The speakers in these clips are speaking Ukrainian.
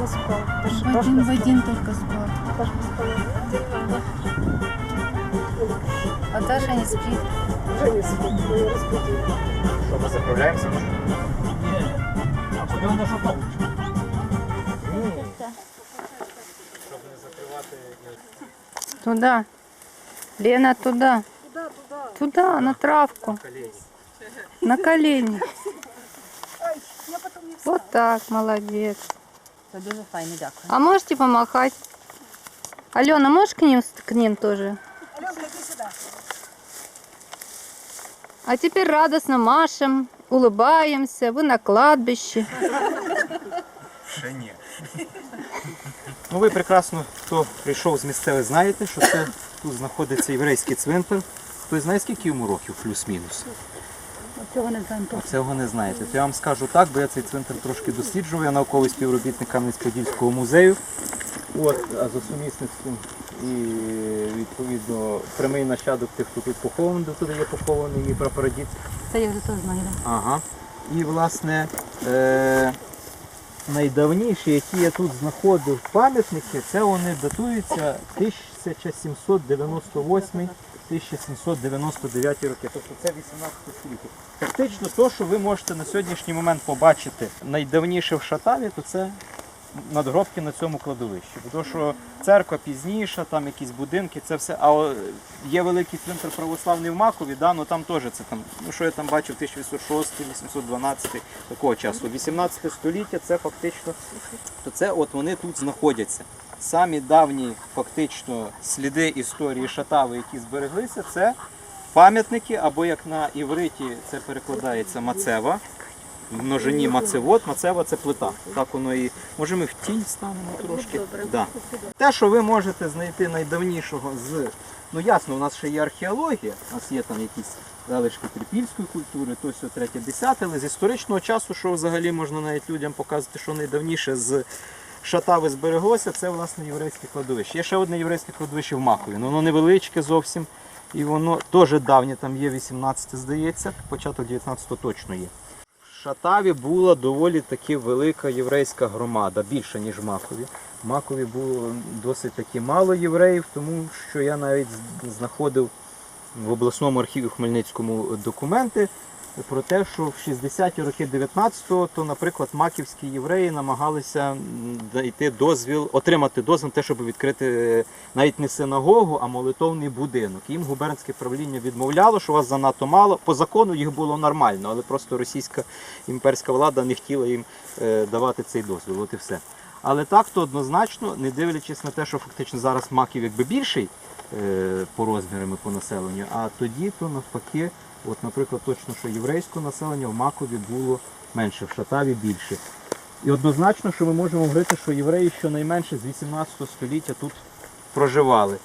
один в один только спал. А Даша не спит. Вже не спить, бо я розбудила. Що, ми заправляємося? А куди вона шукала? Щоб не закривати. Туда. Лена, туда. Туди, туди. Туда, на травку. колені. На колени. Ай, я потім не Вот так, молодец. Це дуже файно, дякую. А можете помахать? Алена, можешь к ним, к ним тоже? Альонка, іди сюди. А теперь радостно машем, улыбаемся. Вы на кладбище. Ще ні. Ну ви прекрасно, хто прийшов з місцевих, знаєте, що це тут знаходиться єврейський цвинтар. Хтось знає, скільки йому років, плюс-мінус? Цього не знаємо. Цього не знаєте. То я вам скажу так, бо я цей цвинтар трошки досліджував, я науковий співробітник Кам'янець-Подільського музею. От, а за сумісництвом і відповідно прямий нащадок тих, хто тут похований, де тут є похований мій прапородід. Це я вже теж знаю. Ага. І власне е- найдавніші, які я тут знаходив пам'ятники, це вони датуються 1798-1799 роки. Тобто це 18 століття. Фактично, то, що ви можете на сьогоднішній момент побачити найдавніше в Шатаві, то це надгробки на цьому кладовищі. Бо що церква пізніша, там якісь будинки, це все. А є великий центр православний в Макові, да, ну там теж це там, ну що я там бачив, 1806, 812 такого часу. 18 століття це фактично, то це от вони тут знаходяться. Самі давні фактично сліди історії Шатави, які збереглися, це пам'ятники, або як на івриті це перекладається мацева. В множині мацевод, мацева це плита. Так воно і. Може ми в тінь станемо трошки. Да. Те, що ви можете знайти найдавнішого з. Ну ясно, у нас ще є археологія, у нас є там якісь залишки трипільської культури, то все третє, десяте, але з історичного часу, що взагалі можна навіть людям показати, що найдавніше з Шатави збереглося, це власне єврейське кладовище. Є ще одне єврейське кладовище в Макові. Ну, воно невеличке зовсім. І воно теж давнє, там є 18, здається, початок 19 точно є. В Шатаві була доволі таки велика єврейська громада, більша, ніж в Макові. В Макові було досить таки мало євреїв, тому що я навіть знаходив в обласному архіві Хмельницькому документи про те, що в 60-ті роки 19-го, то, наприклад, маківські євреї намагалися знайти дозвіл, отримати дозвіл на те, щоб відкрити е, навіть не синагогу, а молитовний будинок. Їм губернське правління відмовляло, що вас занадто мало. По закону їх було нормально, але просто російська імперська влада не хотіла їм е, давати цей дозвіл. От і все. Але так то однозначно, не дивлячись на те, що фактично зараз маків якби більший е, по розмірам і по населенню, а тоді то навпаки, от, наприклад, точно, що єврейського населення в Макові було менше, в Шатаві більше. І однозначно, що ми можемо говорити, що євреї щонайменше з 18 століття тут проживали.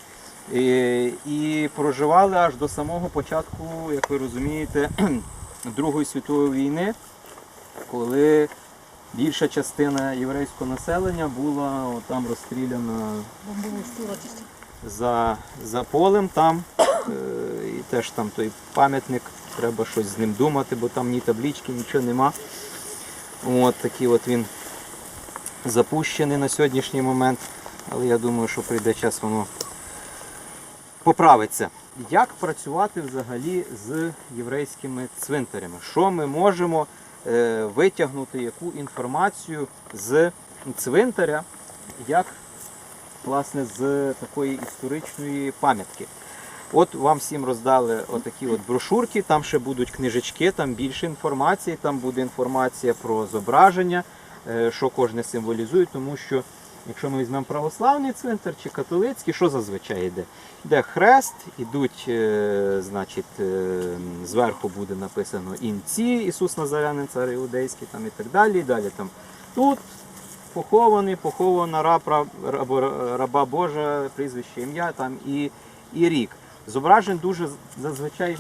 І, і проживали аж до самого початку, як ви розумієте, Другої світової війни, коли більша частина єврейського населення була от там розстріляна за, за полем там. Е, теж там той пам'ятник, треба щось з ним думати, бо там ні таблички, нічого нема. От такий от він запущений на сьогоднішній момент. Але я думаю, що прийде час воно поправиться. Як працювати взагалі з єврейськими цвинтарями? Що ми можемо е, витягнути, яку інформацію з цвинтаря, як власне з такої історичної пам'ятки? От вам всім роздали отакі от брошурки, там ще будуть книжечки, там більше інформації, там буде інформація про зображення, е, що кожне символізує, тому що якщо ми візьмемо православний цвинтар чи католицький, що зазвичай йде? Йде хрест, ідуть, е, значить, е, зверху буде написано інці, Ісус Назарянин, цар іудейський там і так далі. І далі там тут похований, похована раб, раб, раба Божа, прізвище ім'я там і, і рік. Зображень дуже зазвичай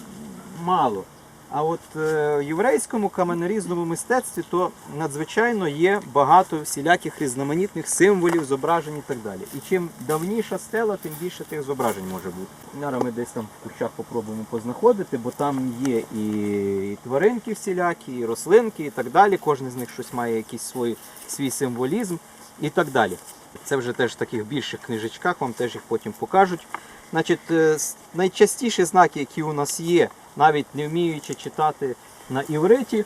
мало. А от е, в єврейському каменорізному мистецтві то надзвичайно є багато всіляких різноманітних символів, зображень і так далі. І чим давніша стела, тим більше тих зображень може бути. Зараз ми десь там в кущах попробуємо познаходити, бо там є і тваринки всілякі, і рослинки, і так далі. Кожен з них щось має якийсь свій, свій символізм і так далі. Це вже теж в таких більших книжечках, вам теж їх потім покажуть. Значить, е, найчастіші знаки, які у нас є, навіть не вміючи читати на івриті,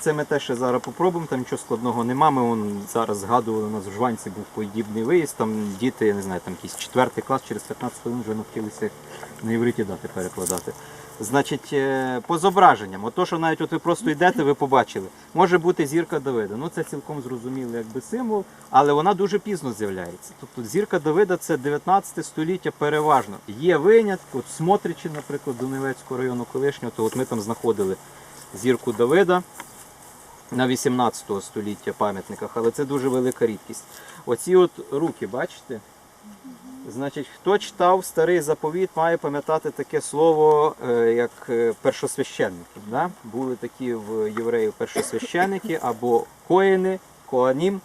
це ми теж зараз попробуємо, там нічого складного нема. Ми вон, зараз згадували, у нас в Жванці був подібний виїзд, там діти, я не знаю, там якийсь четвертий клас, через 15 хвилин вже навчилися на івриті дати перекладати. Значить, е, по зображенням, ото, що навіть от ви просто йдете, ви побачили. Може бути зірка Давида. Ну це цілком зрозуміло, якби символ, але вона дуже пізно з'являється. Тобто зірка Давида це 19 століття переважно. Є винятки, от смотрячи, наприклад, до Невецького району колишнього, то от ми там знаходили зірку Давида на 18 століття пам'ятниках, але це дуже велика рідкість. Оці от руки, бачите? Значить, хто читав старий заповіт, має пам'ятати таке слово, е, як е, першосвященники. Да? Були такі в євреїв першосвященники або коїни, коанім.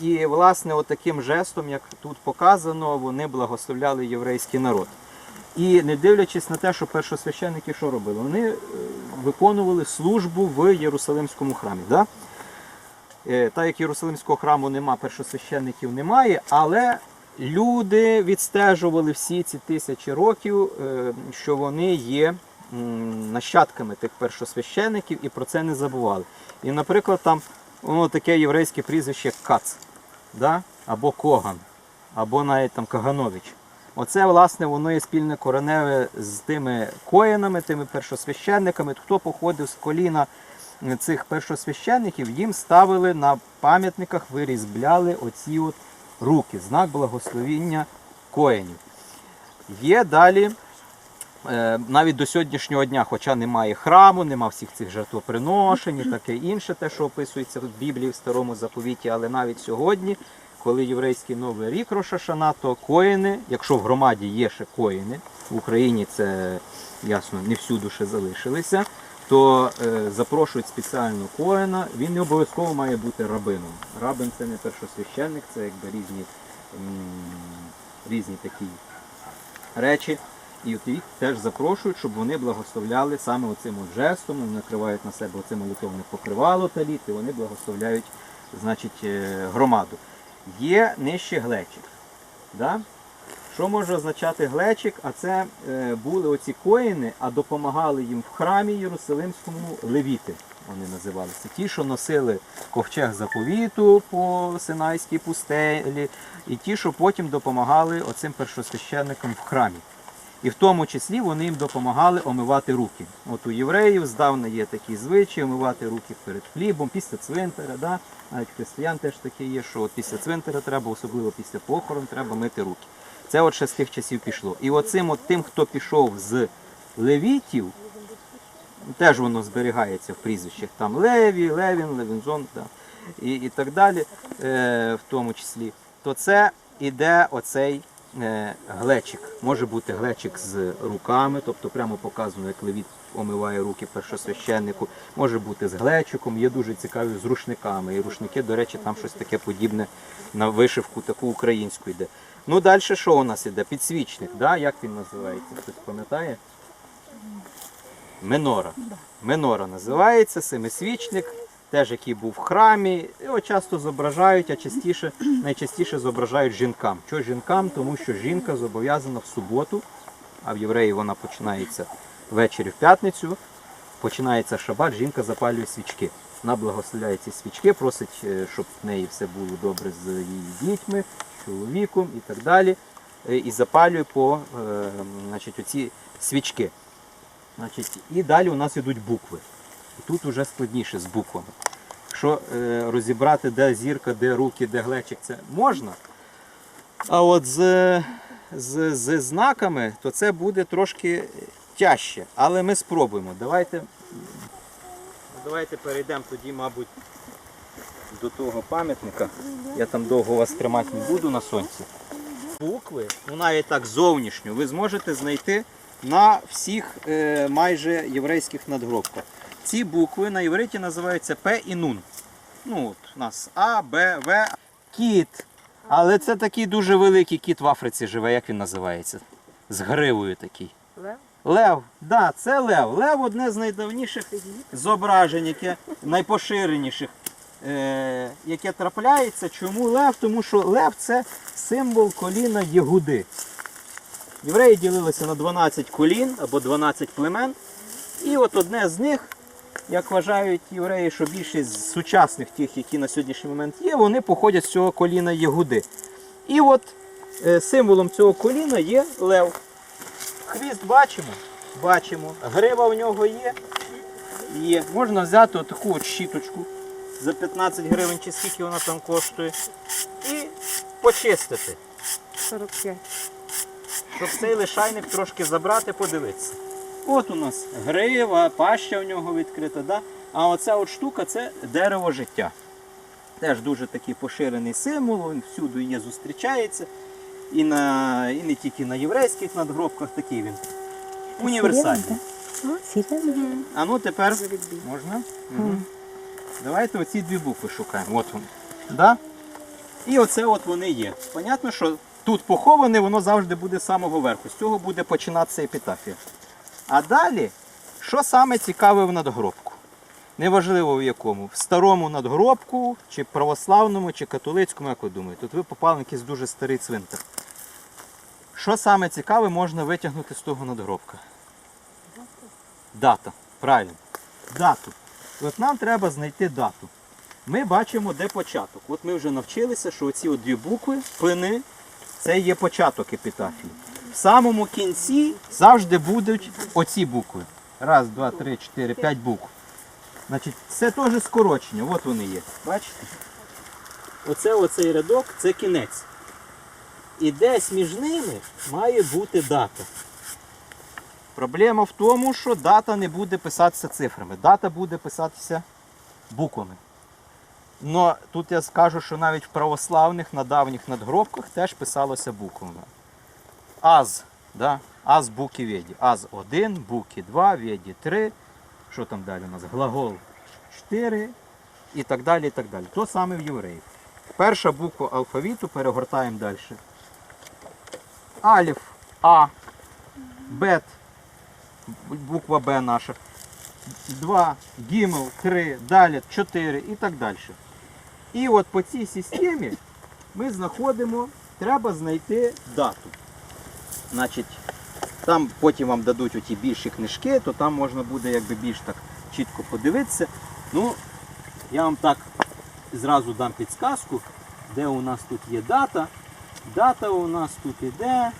І, власне, таким жестом, як тут показано, вони благословляли єврейський народ. І не дивлячись на те, що першосвященники що робили? Вони е, виконували службу в Єрусалимському храмі. Да? Так як Єрусалимського храму нема, першосвященників немає, але люди відстежували всі ці тисячі років, е, що вони є нащадками тих першосвященників і про це не забували. І, наприклад, там воно таке єврейське прізвище Кац, да? або Коган, або навіть там Каганович. Оце, власне, воно є спільне кореневе з тими коїнами, тими першосвященниками. Хто походив з коліна цих першосвященників, їм ставили на пам'ятниках, вирізбляли оці от руки, знак благословіння коїнів. Є далі, е, навіть до сьогоднішнього дня, хоча немає храму, нема всіх цих жертвоприношень і таке інше, те, що описується в Біблії в Старому заповіті, але навіть сьогодні, коли єврейський новий рік Рошашана, то коїни, якщо в громаді є ще коїни, в Україні це ясно не всюди ще залишилися, то е, запрошують спеціально коїна, він не обов'язково має бути рабином. Рабин це не першосвященник, це якби різні, різні такі речі. І от їх теж запрошують, щоб вони благословляли саме оцим от жестом, вони накривають на себе оце молитовне покривало таліт, і вони благословляють значить, е, громаду. Є нижче глечик. Да? Що може означати глечик? А це е, були оці коїни, а допомагали їм в храмі Єрусалимському левіти. Вони називалися. Ті, що носили ковчег заповіту по Синайській пустелі, і ті, що потім допомагали оцим першосвященникам в храмі. І в тому числі вони їм допомагали омивати руки. От у євреїв здавна є такі звичаї омивати руки перед хлібом, після цвинтаря. Да? Навіть християн теж таке є, що от після цвинтаря треба, особливо після похорон, треба мити руки. Це от ще з тих часів пішло. І оцим от тим, хто пішов з левітів, теж воно зберігається в прізвищах. Там Леві, Левін, Левінзон да, і, і так далі, е, в тому числі, то це іде оцей е, глечик. Може бути глечик з руками, тобто прямо показано, як левіт омиває руки першосвященнику. Може бути з глечиком, є дуже цікаві з рушниками. І рушники, до речі, там щось таке подібне на вишивку, таку українську йде. Ну далі що у нас іде? Підсвічник, да? як він називається? Хтось пам'ятає? Минора. Минора називається, семисвічник, теж який був в храмі. Його часто зображають, а частіше, найчастіше зображають жінкам. Чого жінкам? Тому що жінка зобов'язана в суботу, а в євреї вона починається ввечері в п'ятницю, починається шабат, жінка запалює свічки. Вона благословляє ці свічки, просить, е, щоб в неї все було добре з її дітьми, чоловіком і так далі. Е, І запалює по е, значить, оці свічки. Значить, і далі у нас йдуть букви. І тут вже складніше з буквами. Якщо розібрати, де зірка, де руки, де глечик, це можна. А от з, з, з знаками, то це буде трошки тяжче. Але ми спробуємо. Давайте, давайте перейдемо тоді, мабуть, до того пам'ятника. Я там довго вас тримати не буду на сонці. Букви, ну навіть так зовнішньо, ви зможете знайти на всіх е, майже єврейських надгробках. Ці букви на євриті називаються П і Нун. Ну, от у нас А, Б, В. Кіт. Але це такий дуже великий кіт в Африці живе, як він називається? З гривою такий. Лев? Да, це лев. Лев одне з найдавніших зображень, яке найпоширеніших е, яке трапляється. Чому лев? Тому що лев це символ коліна Єгуди. Євреї ділилися на 12 колін або 12 племен. І от одне з них, як вважають євреї, що більшість з сучасних тих, які на сьогоднішній момент є, вони походять з цього коліна Єгуди. І от е, символом цього коліна є лев. Хвіст бачимо? Бачимо. Грива в нього є. Є. Можна взяти таку от щіточку за 15 гривень, чи скільки вона там коштує, і почистити. 45. Щоб цей лишайник трошки забрати, подивитися. От у нас грива, паща в нього відкрита, да? а оця от штука це дерево життя. Теж дуже такий поширений символ, він всюди є, зустрічається. І, на, і не тільки на єврейських надгробках такий він. Універсальний. А ну тепер можна? Угу. Давайте оці дві букви шукаємо. От вони. Да? І оце от вони є. Понятно, що тут поховане, воно завжди буде з самого верху. З цього буде починатися епітафія. А далі, що саме цікаве в надгробку? Неважливо в якому. В старому надгробку, чи православному, чи католицькому, як ви думаєте, тут ви попали на якийсь дуже старий цвинтар. Що саме цікаве можна витягнути з того надгробка? Дата. Правильно. Дату. От нам треба знайти дату. Ми бачимо, де початок. От ми вже навчилися, що оці дві букви, пини, це є початок епітафії. В самому кінці завжди будуть оці букви. Раз, два, три, чотири, п'ять букв. Значить, це теж скорочення, от вони є. Бачите? Оце оцей рядок це кінець. І десь між ними має бути дата. Проблема в тому, що дата не буде писатися цифрами. Дата буде писатися буквами. Но тут я скажу, що навіть в православних на давніх надгробках теж писалося буквами. Аз, да? Аз буки веді. Аз 1, буки 2, веді 3. Що там далі у нас? Глагол 4 і так далі. і так далі. То саме в євреїв. Перша буква алфавіту перегортаємо далі. Аліф, А, Бет, буква Б наша. 2, гімел, 3, далі 4 і так далі. І от по цій системі ми знаходимо, треба знайти дату. Значить, там потім вам дадуть оті більші книжки, то там можна буде якби більш так чітко подивитися. Ну, я вам так зразу дам підсказку, де у нас тут є дата. Дата у нас тут іде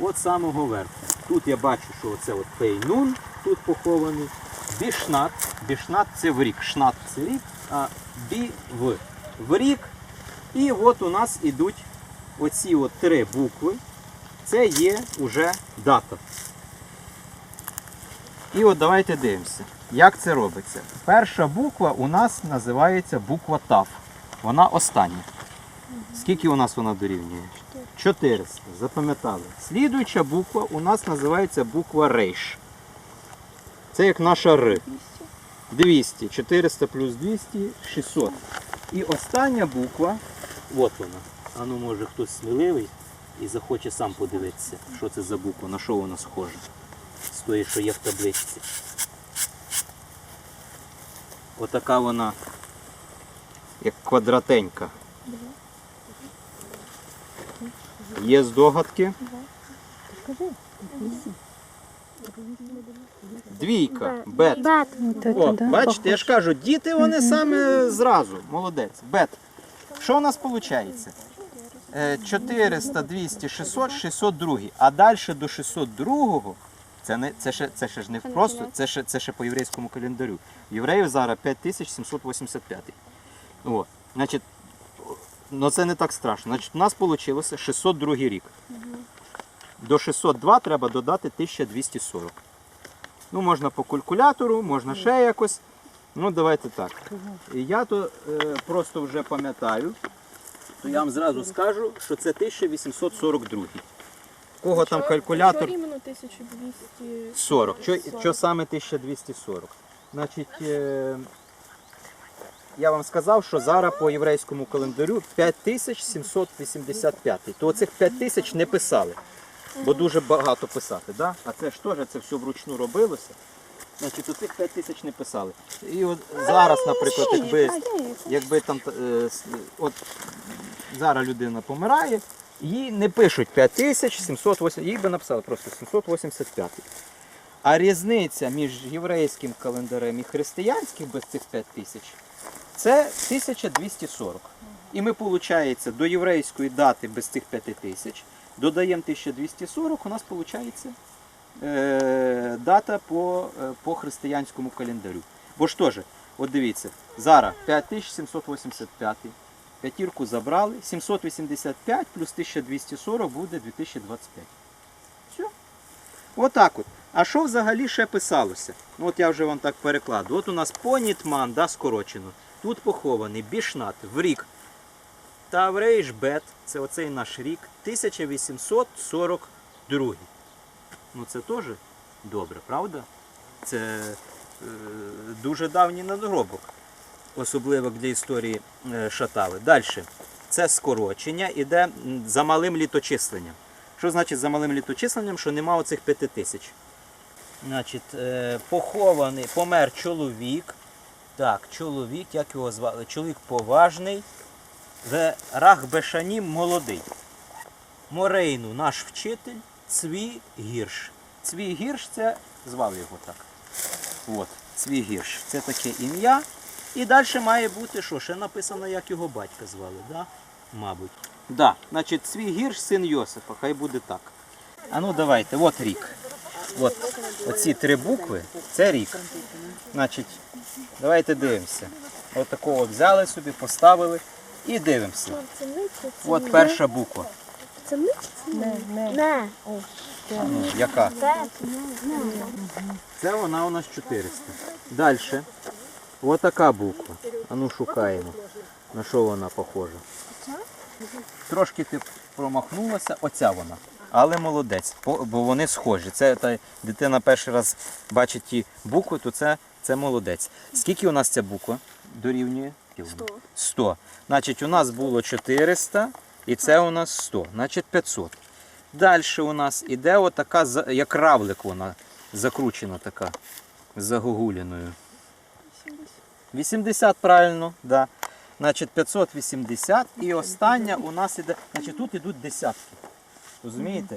от самого верху. Тут я бачу, що оце от Пейнун тут похований. Бішнат. Бішнат це в рік. Шнат це рік, а бі в. Рік. І от у нас ідуть оці от три букви. Це є уже дата. І от давайте дивимося, як це робиться. Перша буква у нас називається буква ТАВ. Вона остання. Скільки у нас вона дорівнює? 400. Запам'ятали. Слідуюча буква у нас називається буква Рейш. Це як наша Р. 200. 400 плюс 200 600. І остання буква, от вона. А ну може хтось сміливий і захоче сам подивитися, що це за буква, на що вона схожа. З тої, що є в табличці. Отака вона, як квадратенька. Є здогадки? Двійка, бет. О, бачите, я ж кажу, діти вони саме зразу. Молодець. Бет. Що у нас виходить? 400, 200, 600, 602. А далі до 602 це, не, це, ще, це ще ж не просто, це ще, це ще по єврейському календарю. Євреїв зараз 5785. О, значить, ну це не так страшно. Значить, у нас вийшло 602 рік. До 602 треба додати 1240. Ну, можна по калькулятору, можна ще якось. Ну, давайте так. Я то е, просто вже пам'ятаю, то я вам зразу скажу, що це 1842. У Кого там калькулятор? Що іменно 1240? 40. Що, що саме 1240? Значить, е, я вам сказав, що зараз по єврейському календарю 5785. То оцих 5000 не писали, бо дуже багато писати. Да? А це ж теж це все вручну робилося. Значить, оцих 5 тисяч не писали. І от зараз, наприклад, якби, якби там е, от зараз людина помирає, їй не пишуть 5 тисяч 780, їй би написали просто 785. А різниця між єврейським календарем і християнським без цих 5 тисяч це 1240. І ми, виходить, до єврейської дати без цих 5 тисяч додаємо 1240, у нас виходить е, дата по, е, по християнському календарю. Бо ж теж, от дивіться, зараз 5785, п'ятірку забрали, 785 плюс 1240 буде 2025. Все. Отак от. А що взагалі ще писалося? Ну, от я вже вам так перекладу. От у нас понітман, да, скорочено. Тут похований Бішнат в рік. Таврейшбет, це оцей наш рік, 1842. Ну це теж добре, правда? Це е, дуже давній надгробок, особливо для історії е, Шатави. Далі. Це скорочення іде за малим літочисленням. Що значить за малим літочисленням, що нема оцих п'яти тисяч? Значить, е, похований, помер чоловік. Так, чоловік, як його звали? Чоловік поважний. В Рахбешанім молодий. Морейну наш вчитель, Цві Гірш. Цві Гірш це звали його так. От, Цві Гірш. Це таке ім'я. І далі має бути, що ще написано, як його батька звали, да? мабуть. Да, значить, Цві Гірш, син Йосифа, хай буде так. А ну давайте, от рік. От, оці три букви це рік. Значить, давайте дивимося. От такого от взяли собі, поставили і дивимося. От перша буква. Це ми? Не, не. Ну, яка? Це вона у нас 400. Далі. Ось така буква. А ну шукаємо. На що вона похожа? Трошки ти промахнулася, оця вона. Але молодець, бо бо вони схожі. Це та дитина перший раз бачить ті букви, то це, це молодець. Скільки у нас ця буква дорівнює? 100. 100. Значить, у нас було 400 і це у нас 100. Значить 500. Далі у нас іде отака, як равлик вона закручена така, загогуляною. 80 правильно, да. Значить 580 і остання у нас іде, значить тут ідуть десятки. Розумієте?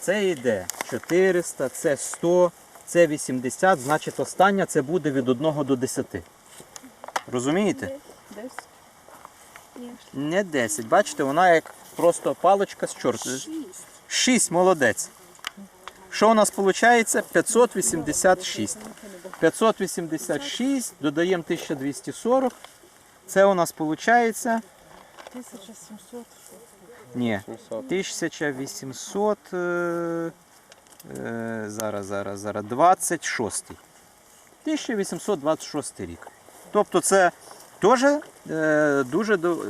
Це йде 400, це 100, це 80, значить остання це буде від 1 до 10. Розумієте? Десь. Ні. Не 10. Бачите, вона як просто паличка з чорту. 6, молодець. Що у нас виходить? 586. 586, додаємо 1240. Це у нас виходить. 1700. Ні, 1800. е, е, зараз, зараз, зараз. 26. 1826 рік. Тобто це теж е, дуже до-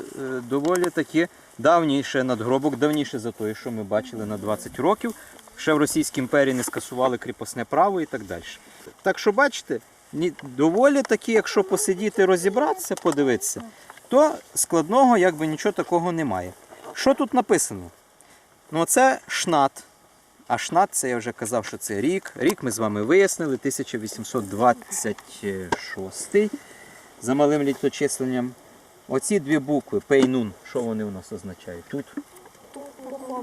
доволі таки давній надгробок, давніше за той, що ми бачили на 20 років. Ще в Російській імперії не скасували кріпосне право і так далі. Так що бачите, доволі таки, якщо посидіти, розібратися, подивитися, то складного якби нічого такого немає. Що тут написано? Ну, це шнат. А шнат, це я вже казав, що це рік. Рік ми з вами вияснили, 1826 за малим літочисленням. Оці дві букви пейнун, що вони у нас означають? Тут,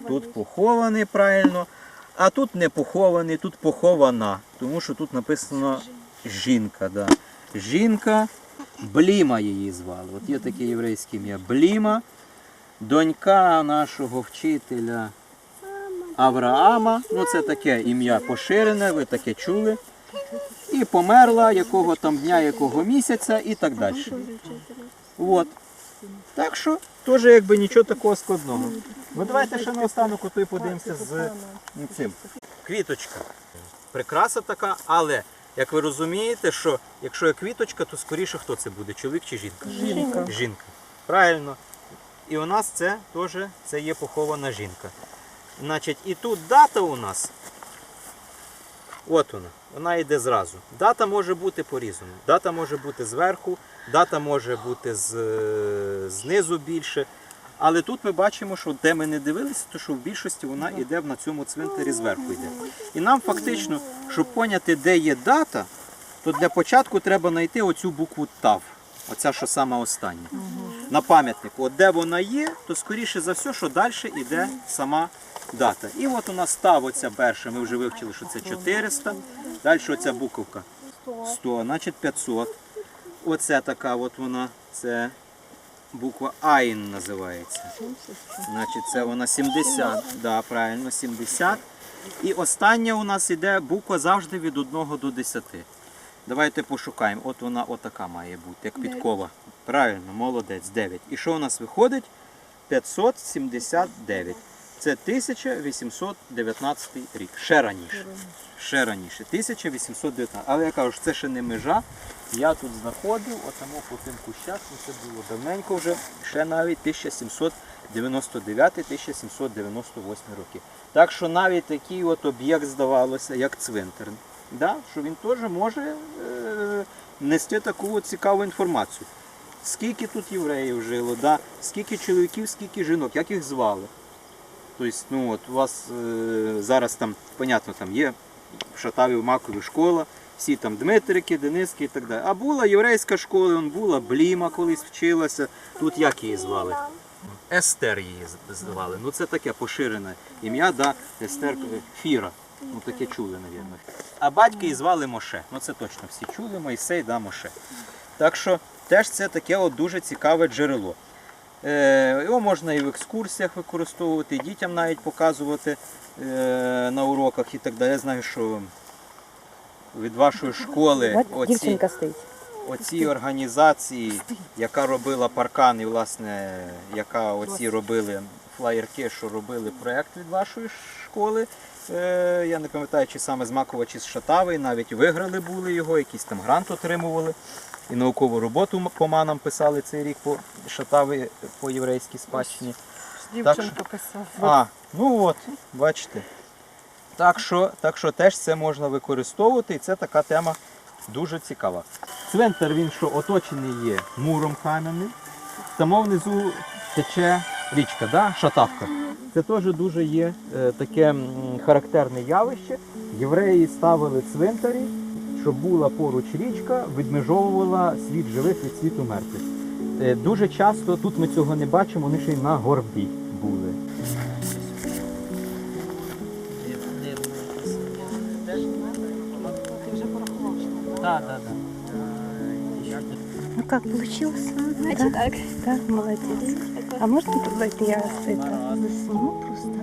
тут похований, правильно. А тут не похований, тут похована. Тому що тут написано жінка. Да. Жінка, Бліма її звали. От є таке єврейське ім'я Бліма, донька нашого вчителя Авраама. Ну це таке ім'я поширене, ви таке чули. І померла якого там дня, якого місяця і так далі. От. Так що теж якби нічого такого складного. Ну давайте ще наостанок ото й подивимося з цим. Квіточка. Прикраса така, але як ви розумієте, що якщо є квіточка, то скоріше хто це буде? Чоловік чи жінка? Жінка. Жінка. Правильно. І у нас це теж це є похована жінка. Значить, і тут дата у нас. От вона. Вона йде зразу. Дата може бути по-різному. Дата може бути зверху, дата може бути з, знизу більше. Але тут ми бачимо, що де ми не дивилися, то що в більшості вона йде на цьому цвинтарі зверху йде. І нам фактично, щоб поняти, де є дата, то для початку треба знайти оцю букву ТАВ. Оця, що сама остання. На пам'ятнику. От де вона є, то скоріше за все, що далі йде сама дата. І от у нас ТАВ оця перша, ми вже вивчили, що це 400. Далі оця буковка 100, значить 500. Оце така от вона, це буква Айн називається. Значить, це вона 70. Да, правильно, 70. І остання у нас іде буква завжди від 1 до 10. Давайте пошукаємо. От вона отака має бути, як підкова. Правильно, молодець, 9. І що у нас виходить? 579. Це 1819 рік. Ще раніше. Ще раніше. 1819. Але я кажу, що це ще не межа. Я тут знаходив, отамо по тим кущах, ну це було давненько вже, ще навіть 1799-1798 роки. Так що навіть такий от об'єкт здавалося, як цвинтар, да? що він теж може е- нести таку цікаву інформацію. Скільки тут євреїв жило, да? скільки чоловіків, скільки жінок, як їх звали. Тобто, ну от у вас е- зараз там, понятно, там є в Шатаві Макові школа, всі там Дмитрики, Дениски і так далі. А була єврейська школа, он була Бліма колись вчилася. Тут як її звали? Естер її звали. Ну це таке поширене ім'я, да, Естер е, Фіра. Ну таке чули, мабуть. А батька її звали Моше. Ну це точно всі чули, Мойсей, да, Моше. Так що теж це таке от дуже цікаве джерело. Е, Його можна і в екскурсіях використовувати, і дітям навіть показувати е, на уроках і так далі. Я знаю, що від вашої школи оці, оці організації, яка робила паркан і власне, яка оці робили флаєрки, що робили проєкт від вашої школи. Е, я не пам'ятаю, чи саме з Макова, чи з Шатави, навіть виграли були його, якийсь там грант отримували. І наукову роботу по манам писали цей рік по Шатави по єврейській спадщині. Дівчинка писав. А, ну от, бачите. Так що, так що теж це можна використовувати, і це така тема дуже цікава. Цвинтар він що оточений є муром кам'яним. Там внизу тече річка, да? шатавка. Це теж дуже є е, таке характерне явище. Євреї ставили цвинтарі, щоб була поруч річка, відмежовувала світ живих від світу мертвих. Е, Дуже часто тут ми цього не бачимо, вони ще й на горбі були. Так, так, так. Ну как, получилось? Значить так. Да, молодец. А можно давайте я это засниму просто?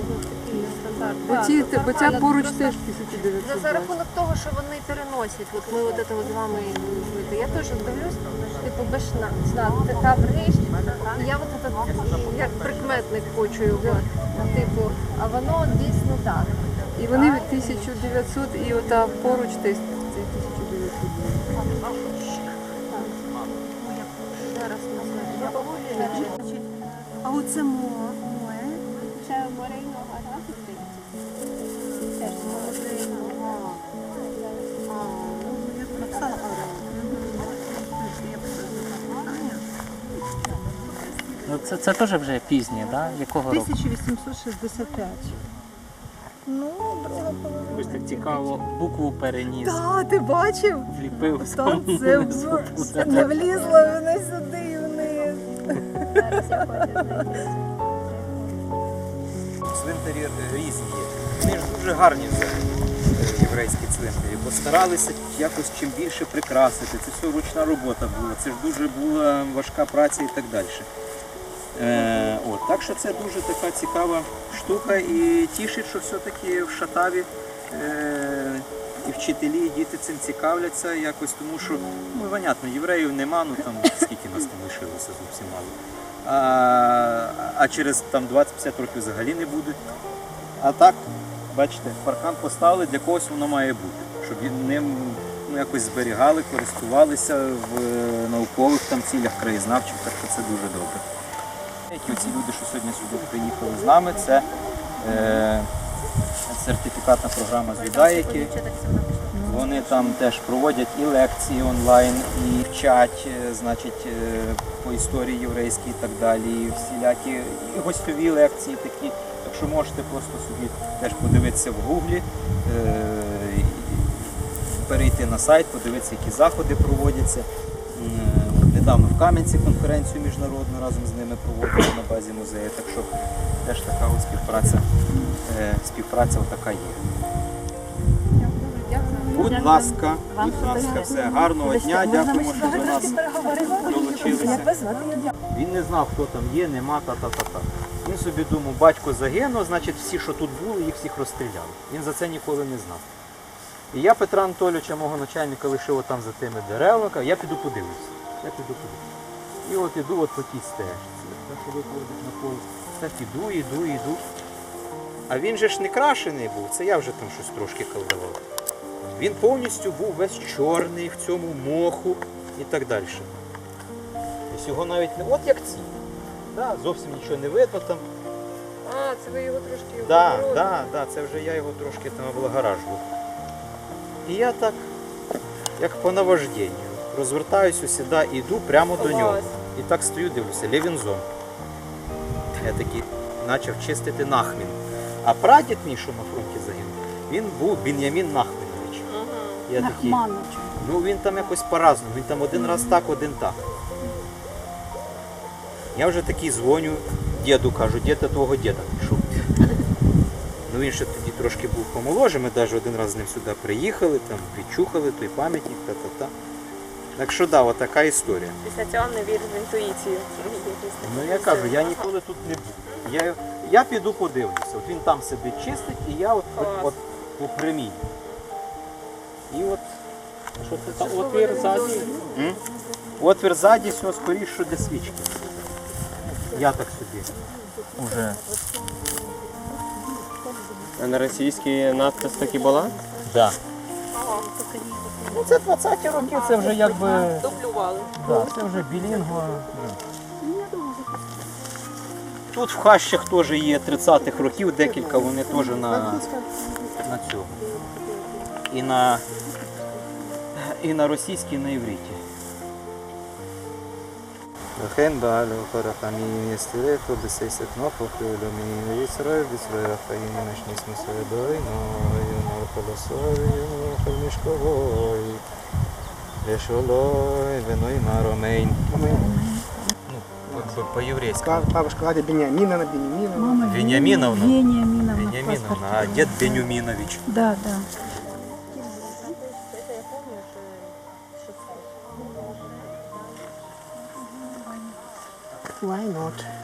стандарт. Бо, ці, бо ця поруч просто теж За, 1920. за рахунок того, що вони переносять, от ми от з вами жити. Я теж дивлюсь, типу без шна, така і я от этот, як прикметник хочу його, типу, а воно дійсно так. І вони 1900, і ота поруч цей 1900. Зараз ми знаємо. А оце море. Це морейного Ну, це, це теж вже пізнє, да? Якого року? 1865. Ось так цікаво, букву переніс, Так, ти бачив? вліпив. Там там це внизу не влізло воно сюди і вниз. Цвинтарі різні є. Вони ж дуже гарні єврейські цвинтарі, бо старалися якось чим більше прикрасити. Це все ручна робота була, це ж дуже була важка праця і так далі. Е, от, так що це дуже така цікава штука і тішить, що все-таки в Шатаві е, і вчителі, і діти цим цікавляться якось, тому що, ну, понятно, євреїв нема, ну там скільки нас там лишилося зовсім мало. А, а через там 20-50 років взагалі не буде. А так, Бачите, паркан поставили, для когось воно має бути, щоб ним ну, якось зберігали, користувалися в е, наукових там цілях, краєзнавчих, так що це дуже добре. Які оці люди, що сьогодні сюди приїхали з нами, це е, сертифікатна програма з Юдаїки. Вони там теж проводять і лекції онлайн, і вчать, е, значить, е, по історії єврейській і так далі, і всілякі і гостьові лекції такі. Так що можете просто собі теж подивитися в гуглі, е, перейти на сайт, подивитися, які заходи проводяться. Недавно в Кам'янці конференцію міжнародну разом з ними проводили на базі музею. Так що теж така от співпраця, е, співпраця така є. Будь ласка, будь ласка, все. Гарного дня, дякуємо, що до нас долучилися. Він не знав, хто там є, нема, та-та-та-та. Він собі думав, батько загинув, значить всі, що тут були, їх всіх розстріляли. Він за це ніколи не знав. І я Петра Анатолійовича, мого начальника, лишив отам за тими деревами, я піду подивлюся. Я піду подивлюся. І от іду от по тій стежці. Так що виходить на поле. Так іду, іду, іду. А він же ж не крашений був, це я вже там щось трошки колдував. Він повністю був весь чорний в цьому моху і так далі. Ось його навіть не. От як ці. Да, зовсім нічого не видно там. А, це ви його трошки Да, да, да, це вже я його трошки там облагоражував. І я так, як по наважденню, розвертаюся сюди і йду прямо до нього. І так стою, дивлюся, Левінзон. Я такий почав чистити нахмін. А прадід мій, що на фронті загинув, він був Бенямін Нахмінович. Я такий, ну він там якось по-разному, він там один раз так, один так. Я вже такий дзвоню діду, кажу, дід твого діда пішов. Ну він ще тоді трошки був помоложе, ми навіть один раз з ним сюди приїхали, там відчухали той пам'ятник, та-та-та. Так що да, от така історія. Після цього не вірив в інтуїцію. Ну я кажу, я ніколи тут не був. Я, я піду подивлюся. От він там сидить чистить, і я от, от, от по прямій. І от Що це за отвір ззаді? м? отвір ззаді, все скоріше для свічки. Я так собі. Уже. А на російській надпис таки була? Да. Ну це 20-ті роки, це вже якби. Дублювали. Да, це вже білінгва. Тут в хащах теж є 30-х років, декілька вони теж на, на цьому. І на, і на російській, і на івриті. וכן בא לאורך הרחמים יסתירתו בסייסת נופו כאלומי וישראל בישראל החיים משניס מסורי דורינו יאמר כל הסורי יאמר כל משקורוי ושולוי ונוי מרומין Якби по-єврейськи. Бабушка Ладя Бениамина на Бениамина. Вениаминовна. Вениаминовна. Вениаминовна, а дед Бенюминович. Да, да. Why not?